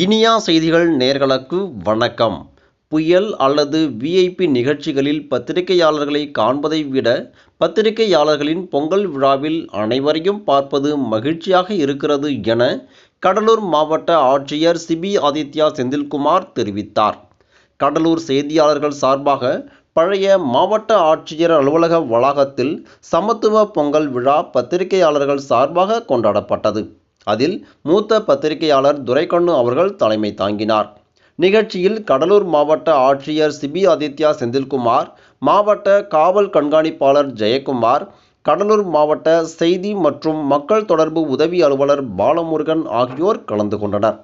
இனியா செய்திகள் நேர்களுக்கு வணக்கம். புயல் அல்லது விஐபி நிகழ்ச்சிகளில் பத்திரிகையாளர்களை காண்பதை விட பத்திரிகையாளர்களின் பொங்கல் விழாவில் அனைவரையும் பார்ப்பது மகிழ்ச்சியாக இருக்கிறது என கடலூர் மாவட்ட ஆட்சியர் சிபி ஆதித்யா செந்தில்குமார் தெரிவித்தார். கடலூர் செய்தியாளர்கள் சார்பாக பழைய மாவட்ட ஆட்சியர் அலுவலக வளாகத்தில் சமத்துவ பொங்கல் விழா பத்திரிகையாளர்கள் சார்பாக கொண்டாடப்பட்டது. அதில் மூத்த பத்திரிகையாளர் துரைக்கண்ணு அவர்கள் தலைமை தாங்கினார். நிகழ்ச்சியில் கடலூர் மாவட்ட ஆட்சியர் சிபி ஆதித்யா செந்தில்குமார் மாவட்ட காவல் கண்காணிப்பாளர் ஜெயக்குமார் கடலூர் மாவட்ட செய்தி மற்றும் மக்கள் தொடர்பு உதவி அலுவலர் பாலமுருகன் ஆகியோர் கலந்து கொண்டனர்.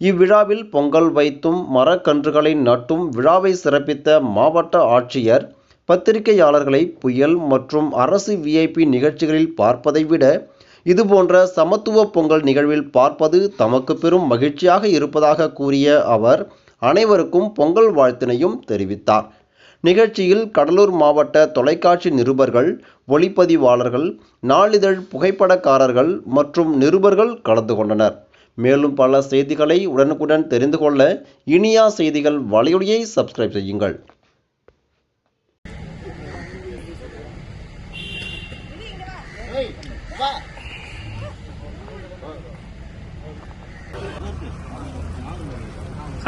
இவ்விழாவில் பொங்கல் வைத்தும் மரக்கன்றுகளை நட்டும் விழாவை சிறப்பித்த மாவட்ட ஆட்சியர் பத்திரிகையாளர்களை புயல் மற்றும் அரசு விஐபி நிகழ்ச்சிகளில் பார்ப்பதை விட இதுபோன்ற சமத்துவ பொங்கல் நிகழ்வில் பார்ப்பது தமக்கு பெரும் மகிழ்ச்சியாக இருப்பதாக கூறிய அவர் அனைவருக்கும் பொங்கல் வாழ்த்தினையும் தெரிவித்தார். நிகழ்ச்சியில் கடலூர் மாவட்ட தொலைக்காட்சி நிருபர்கள் ஒளிப்பதிவாளர்கள் நாளிதழ் புகைப்படக்காரர்கள் மற்றும் நிருபர்கள் கலந்து கொண்டனர். மேலும் பல செய்திகளை உடனுக்குடன் தெரிந்து கொள்ள இனியா செய்திகள் வலையொலியை சப்ஸ்கிரைப் செய்யுங்கள்.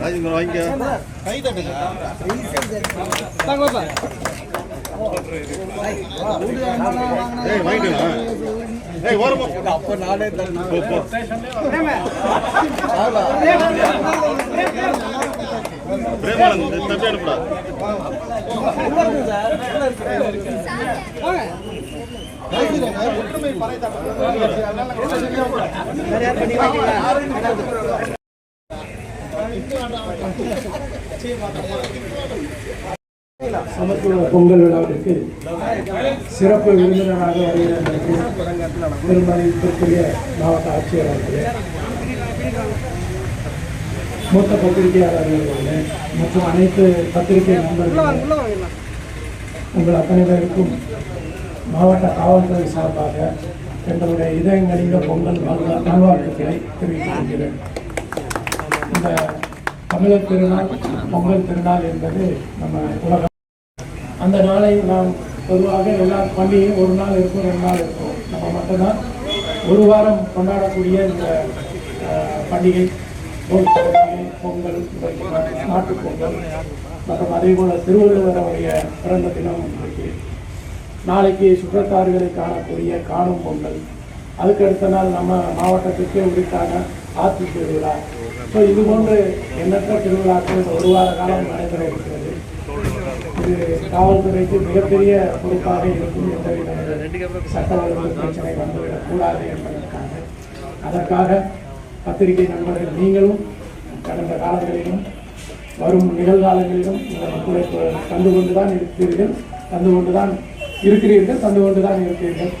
ராஜேந்திரன் வாங்கிக்க ஏய் வாங்கிக்கலாம் ஏய் ஓரமா அப்ப நானே போ போ பிரேமானந்த் தம்பி அனுப்புடா. சமத்துவ பொங்கல் விழாவிற்கு சிறப்பு விருந்தினராக வருகிறதற்கு பெருமதிப்பிற்குரிய மாவட்ட ஆட்சியர் அவர்களே. மூத்த பத்திரிகையாளர்களே மற்றும் அனைத்து பத்திரிகை நண்பர்களே உங்கள் அத்தனை பேருக்கும் மாவட்ட காவல்துறை சார்பாக எங்களுடைய இதயங்களில பொங்கல் நல்வா- நல்வாழ்த்துக்களை தெரிவித்துக் கொள்கிறேன். இந்த தமிழர் திருநாள் பொங்கல் திருநாள் என்பது நம்ம உலக அந்த நாளை நாம் பொதுவாக எல்லா பண்டிகையும் ஒரு நாள் இருக்கும் ரெண்டு நாள் இருக்கும். நம்ம மட்டும்தான் ஒரு வாரம் கொண்டாடக்கூடிய இந்த பண்டிகை, பொங்கல் நாட்டு பொங்கல் மற்றும் அதே போல் திருவள்ளுவருடைய பிறந்த தினம் இன்றைக்கு. நாளைக்கு சுற்றத்தாறுகளை காணக்கூடிய காணும் பொங்கல். அதுக்கு அடுத்த நாள் நம்ம மாவட்டத்துக்கே உரித்தான ஆத்தி திருவிழா. ஸோ இது போன்று எண்ணற்ற திருவிழாக்கள் இந்த ஒரு வார காலம் நடைபெற இருக்கிறது. இது காவல்துறைக்கு மிகப்பெரிய பொறுப்பாக இருக்கும் எந்தவித சட்ட ஒழுங்கு பிரச்சனை வந்துவிடக்கூடாது என்பதற்காக. அதற்காக பத்திரிகை நண்பர்கள் நீங்களும் கடந்த காலங்களிலும் வரும் நிகழ்காலங்களிலும் இந்த மக்களை தந்து கொண்டு தான் இருக்கிறீர்கள். தந்து கொண்டு தான் இருக்கிறீர்கள் தந்து கொண்டு தான் இருக்கிறீர்கள்.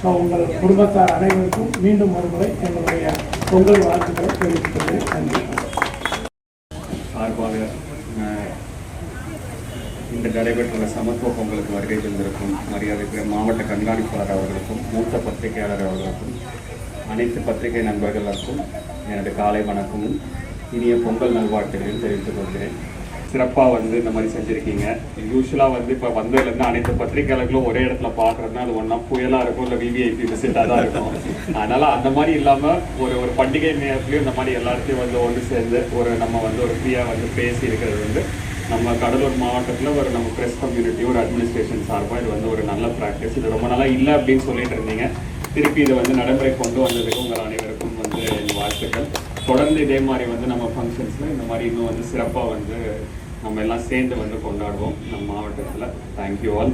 ஸோ உங்கள் குடும்பத்தார் அனைவருக்கும் மீண்டும் ஒருமுறை எங்களுடைய பொங்கல் வாழ்த்துக்களை தெரிவித்துக் கொள்கிறேன். நன்றி. சார்பாக அஹ், இன்று நடைபெற்றுள்ள சமத்துவ பொங்கலுக்கு வருகை தந்திருக்கும் மரியாதைக்குரிய மாவட்ட கண்காணிப்பாளர் அவர்களுக்கும் மூத்த பத்திரிகையாளர் அவர்களுக்கும் அனைத்து பத்திரிகை நண்பர்களுக்கும் எனது காலை வணக்கமும். இனிய பொங்கல் நல்வாழ்த்துக்களையும் தெரிவித்துக் கொள்கிறேன். சிறப்பாக வந்து இந்த மாதிரி செஞ்சுருக்கீங்க. யூஸ்வலாக வந்து இப்போ வந்ததுலேருந்து அனைத்து பத்திரிகையாளர்களும் ஒரே இடத்துல பார்க்குறதுனா அது ஒன்றா புயலாக இருக்கும் இல்லை விவிஐபி விசிட்டாக தான் இருக்கும். அதனால் அந்த மாதிரி இல்லாமல் ஒரு ஒரு பண்டிகை நேரத்துலையும் இந்த மாதிரி எல்லாத்தையும் வந்து ஒன்று சேர்ந்து ஒரு நம்ம வந்து ஒரு ஃப்ரீயாக வந்து பேசி இருக்கிறது வந்து நம்ம கடலூர் மாவட்டத்தில் ஒரு நம்ம ப்ரெஸ் கம்யூனிட்டி ஒரு அட்மினிஸ்ட்ரேஷன் சார்பாக இது வந்து ஒரு நல்ல ப்ராக்டிஸ் இது ரொம்ப நாளாக இல்லை அப்படின்னு சொல்லிட்டு இருந்தீங்க. திருப்பி இதை வந்து நடைமுறை கொண்டு வந்ததுக்கு உங்கள் அனைவருக்கும் வந்து என் வாழ்த்துக்கள். தொடர்ந்து இதே மாதிரி வந்து நம்ம ஃபங்க்ஷன்ஸில் இந்த மாதிரி இன்னும் வந்து சிறப்பாக வந்து நம்ம எல்லாம் சேர்ந்து வந்து கொண்டாடுவோம் நம்ம மாவட்டத்தில். Thank you all